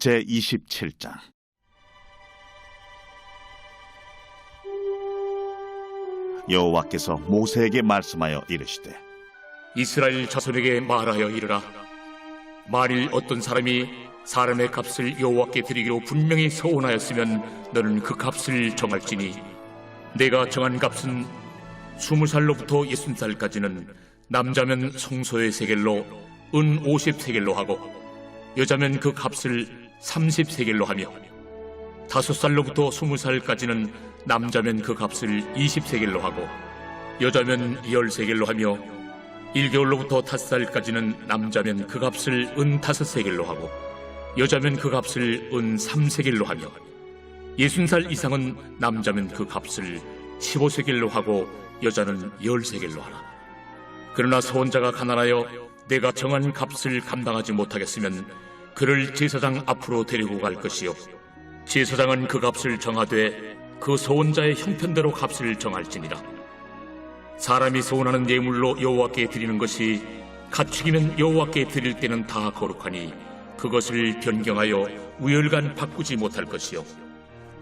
제 27장. 여호와께서 모세에게 말씀하여 이르시되 이스라엘 자손에게 말하여 이르라. 만일 어떤 사람이 사람의 값을 여호와께 드리기로 분명히 서원하였으면 너는 그 값을 정할지니 내가 정한 값은 스무 살로부터 예순 살까지는 남자면 송소의 세겔로 은 오십 세겔로 하고 여자면 그 값을 삼십 세겔로 하며 다섯 살로부터 스무 살까지는 남자면 그 값을 이십 세겔로 하고 여자면 열 세겔로 하며 1개월로부터 5살까지는 남자면 그 값을 은 다섯 세겔로 하고 여자면 그 값을 은 3세겔로 하며 60살 이상은 남자면 그 값을 15세겔로 하고 여자는 10세겔로 하라. 그러나 소원자가 가난하여 내가 정한 값을 감당하지 못하겠으면 그를 제사장 앞으로 데리고 갈 것이요. 제사장은 그 값을 정하되 그 소원자의 형편대로 값을 정할지니라. 사람이 소원하는 예물로 여호와께 드리는 것이 가축이면 여호와께 드릴 때는 다 거룩하니 그것을 변경하여 우열간 바꾸지 못할 것이요.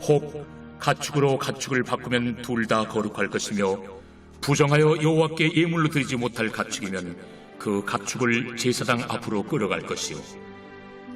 혹 가축으로 가축을 바꾸면 둘 다 거룩할 것이며 부정하여 여호와께 예물로 드리지 못할 가축이면 그 가축을 제사장 앞으로 끌어갈 것이요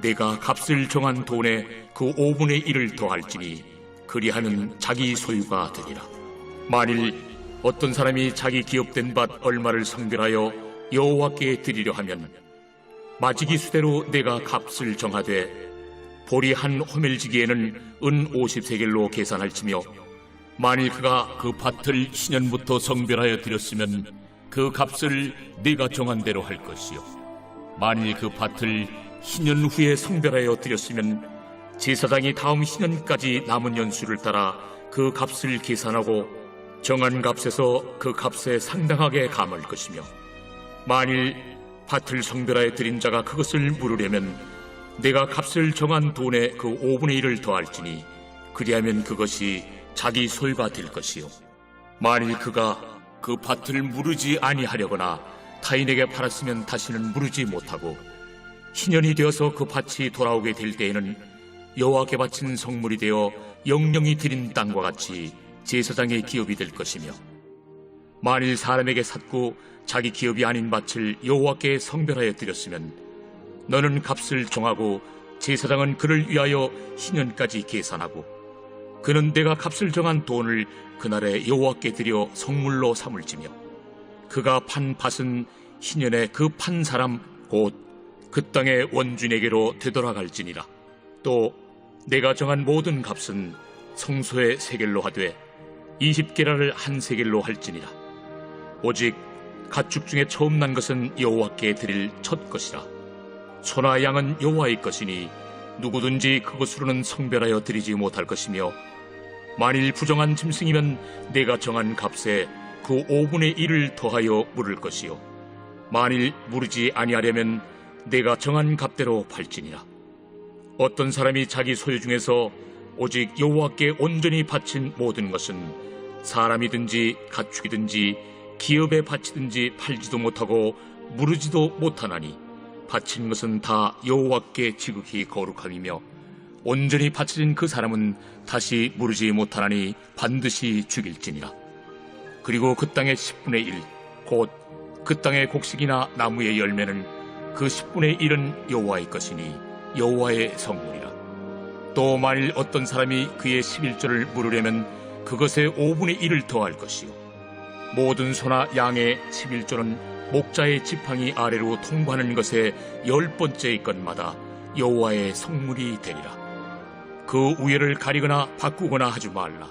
내가 값을 정한 돈에 그 5분의 1을 더할지니 그리하면 자기 소유가 되리라. 만일 어떤 사람이 자기 기업된 밭 얼마를 성별하여 여호와께 드리려 하면 마지기 수대로 내가 값을 정하되 보리 한 호멜지기에는 은 50세겔로 계산할지며 만일 그가 그 밭을 신년부터 성별하여 드렸으면 그 값을 네가 정한 대로 할 것이요 만일 그 밭을 신년 후에 성별하여 드렸으면 제사장이 다음 신년까지 남은 연수를 따라 그 값을 계산하고 정한 값에서 그 값에 상당하게 감을 것이며 만일 밭을 성별하여 드린 자가 그것을 물으려면 내가 값을 정한 돈에 그 5분의 1을 더할지니 그리하면 그것이 자기 소유가 될 것이요. 만일 그가 그 밭을 무르지 아니하려거나 타인에게 팔았으면 다시는 무르지 못하고 신년이 되어서 그 밭이 돌아오게 될 때에는 여호와께 바친 성물이 되어 영령이 드린 땅과 같이 제사장의 기업이 될 것이며 만일 사람에게 샀고 자기 기업이 아닌 밭을 여호와께 성별하여 드렸으면 너는 값을 정하고 제사장은 그를 위하여 신년까지 계산하고 그는 내가 값을 정한 돈을 그날에 여호와께 드려 성물로 삼을지며 그가 판 밭은 신년에 그 판 사람 곧 그 땅의 원주인에게로 되돌아갈지니라. 또 내가 정한 모든 값은 성소의 세겔로 하되 20게라를 한 세겔로 할지니라. 오직 가축 중에 처음 난 것은 여호와께 드릴 첫 것이라. 소나 양은 여호와의 것이니 누구든지 그것으로는 성별하여 드리지 못할 것이며 만일 부정한 짐승이면 내가 정한 값에 그 5분의 1을 더하여 물을 것이요. 만일 무르지 아니하려면 내가 정한 값대로 팔지니라. 어떤 사람이 자기 소유 중에서 오직 여호와께 온전히 바친 모든 것은 사람이든지 가축이든지 기업에 바치든지 팔지도 못하고 무르지도 못하나니 바친 것은 다 여호와께 지극히 거룩함이며 온전히 바쳐진 그 사람은 다시 무르지 못하나니 반드시 죽일지니라. 그리고 그 땅의 10분의 1 곧 그 땅의 곡식이나 나무의 열매는 그 10분의 1은 여호와의 것이니 여호와의 성물이라 또 만일 어떤 사람이 그의 11조를 물으려면 그것의 5분의 1을 더할 것이요 모든 소나 양의 11조는 목자의 지팡이 아래로 통과하는 것의 열 번째의 것마다 여호와의 성물이 되리라. 그 우열을 가리거나 바꾸거나 하지 말라.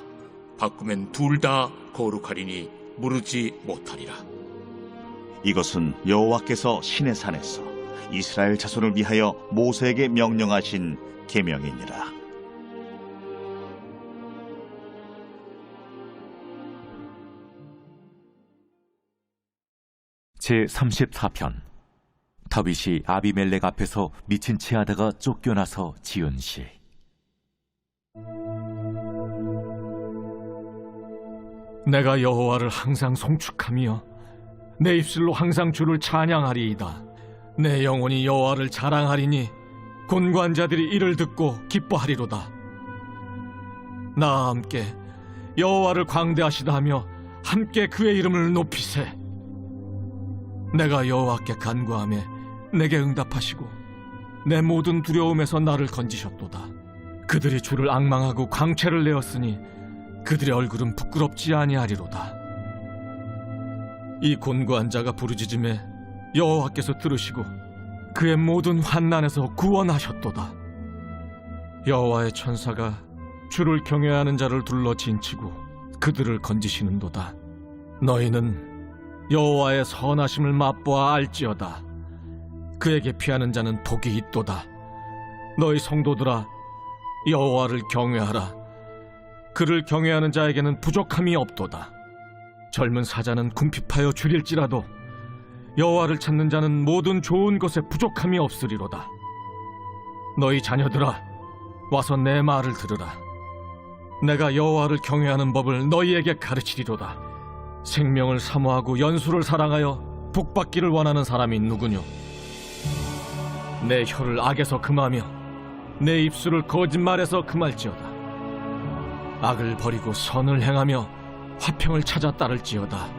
바꾸면 둘 다 거룩하리니 무르지 못하리라. 이것은 여호와께서 신의 산에서 이스라엘 자손을 위하여 모세에게 명령하신 계명이니라. 제 34편. 다윗이 아비멜렉 앞에서 미친 채 하다가 쫓겨나서 지은 시. 내가 여호와를 항상 송축하며 내 입술로 항상 주를 찬양하리이다. 내 영혼이 여호와를 자랑하리니 곤관자들이 이를 듣고 기뻐하리로다. 나와 함께 여호와를 광대하시다 하며 함께 그의 이름을 높이세. 내가 여호와께 간구하며 내게 응답하시고 내 모든 두려움에서 나를 건지셨도다. 그들이 주를 악망하고 광채를 내었으니 그들의 얼굴은 부끄럽지 아니하리로다. 이 곤고한 자가 부르짖음에 여호와께서 들으시고 그의 모든 환난에서 구원하셨도다. 여호와의 천사가 주를 경외하는 자를 둘러 진치고 그들을 건지시는도다. 너희는 여호와의 선하심을 맛보아 알지어다. 그에게 피하는 자는 복이 있도다. 너희 성도들아 여호와를 경외하라. 그를 경외하는 자에게는 부족함이 없도다. 젊은 사자는 궁핍하여 줄일지라도 여호와를 찾는 자는 모든 좋은 것에 부족함이 없으리로다. 너희 자녀들아, 와서 내 말을 들으라. 내가 여호와를 경외하는 법을 너희에게 가르치리로다. 생명을 사모하고 연수를 사랑하여 복받기를 원하는 사람이 누구뇨? 내 혀를 악에서 금하며 내 입술을 거짓말에서 금할지어다. 악을 버리고 선을 행하며 화평을 찾아 따를지어다.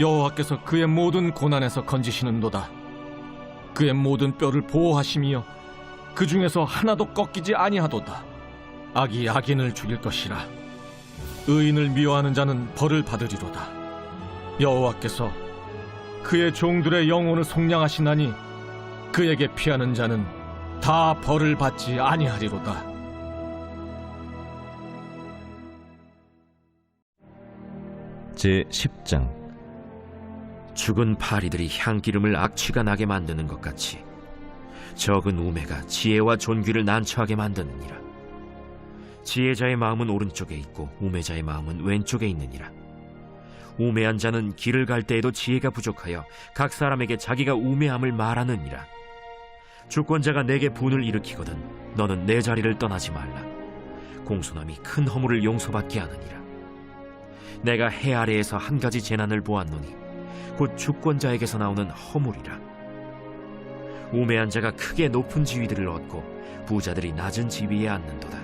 여호와께서 그의 모든 고난에서 건지시는도다. 그의 모든 뼈를 보호하시며 그 중에서 하나도 꺾이지 아니하도다. 악이 악인을 죽일 것이라. 의인을 미워하는 자는 벌을 받으리로다. 여호와께서 그의 종들의 영혼을 속량하시나니 그에게 피하는 자는 다 벌을 받지 아니하리로다. 제 10장 죽은 파리들이 향기름을 악취가 나게 만드는 것 같이 적은 우매가 지혜와 존귀를 난처하게 만드느니라. 지혜자의 마음은 오른쪽에 있고 우매자의 마음은 왼쪽에 있느니라. 우매한 자는 길을 갈 때에도 지혜가 부족하여 각 사람에게 자기가 우매함을 말하느니라. 주권자가 내게 분을 일으키거든 너는 내 자리를 떠나지 말라. 공손함이 큰 허물을 용서받게 하느니라. 내가 해 아래에서 한 가지 재난을 보았노니 곧 주권자에게서 나오는 허물이라. 우매한 자가 크게 높은 지위들을 얻고 부자들이 낮은 지위에 앉는도다.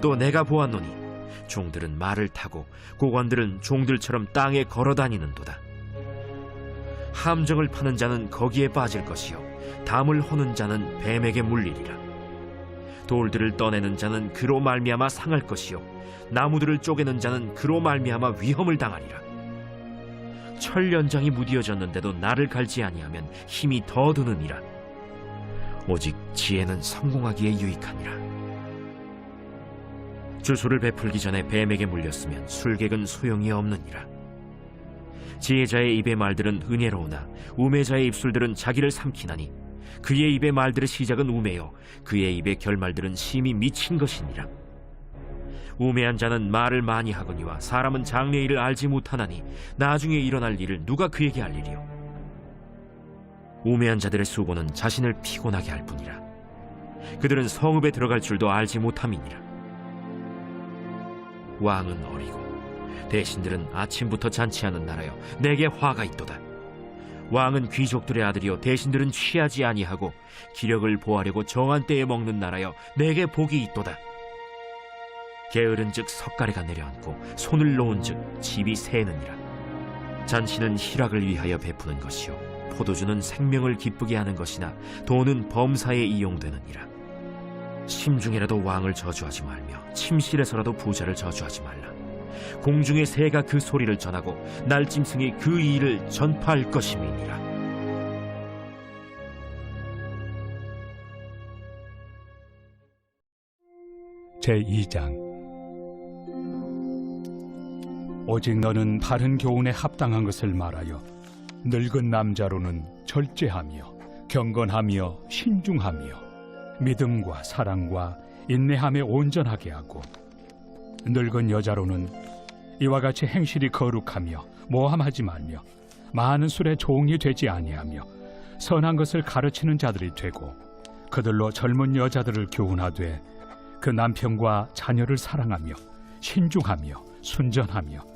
또 내가 보았노니 종들은 말을 타고 고관들은 종들처럼 땅에 걸어 다니는도다. 함정을 파는 자는 거기에 빠질 것이요 담을 허는 자는 뱀에게 물리리라. 돌들을 떠내는 자는 그로 말미암아 상할 것이요 나무들을 쪼개는 자는 그로 말미암아 위험을 당하리라. 철 연장이 무디어졌는데도 나를 갈지 아니하면 힘이 더 드느니라. 오직 지혜는 성공하기에 유익하니라. 주소를 베풀기 전에 뱀에게 물렸으면 술객은 소용이 없느니라. 지혜자의 입의 말들은 은혜로우나 우매자의 입술들은 자기를 삼키나니 그의 입의 말들의 시작은 우매요 그의 입의 결말들은 심히 미친 것이니라. 우매한 자는 말을 많이 하거니와 사람은 장래 일을 알지 못하나니 나중에 일어날 일을 누가 그에게 알리리요? 우매한 자들의 수고는 자신을 피곤하게 할 뿐이라. 그들은 성읍에 들어갈 줄도 알지 못함이니라. 왕은 어리고 대신들은 아침부터 잔치하는 나라여 내게 화가 있도다. 왕은 귀족들의 아들이요 대신들은 취하지 아니하고 기력을 보하려고 정한 때에 먹는 나라여 내게 복이 있도다 게으른즉 석가래가 내려앉고 손을 놓은즉 집이 새느니라. 잔치는 희락을 위하여 베푸는 것이요 포도주는 생명을 기쁘게 하는 것이나 돈은 범사에 이용되느니라. 심중에라도 왕을 저주하지 말며 침실에서라도 부자를 저주하지 말라. 공중의 새가 그 소리를 전하고 날짐승이 그 일을 전파할 것임이니라. 제2장 오직 너는 바른 교훈에 합당한 것을 말하여 늙은 남자로는 절제하며 경건하며 신중하며 믿음과 사랑과 인내함에 온전하게 하고 늙은 여자로는 이와 같이 행실이 거룩하며 모함하지 말며 많은 술에 종이 되지 아니하며 선한 것을 가르치는 자들이 되고 그들로 젊은 여자들을 교훈하되 그 남편과 자녀를 사랑하며 신중하며 순전하며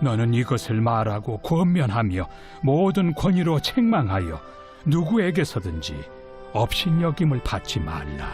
너는 이것을 말하고 권면하며 모든 권위로 책망하여 누구에게서든지 업신여김을 받지 말라.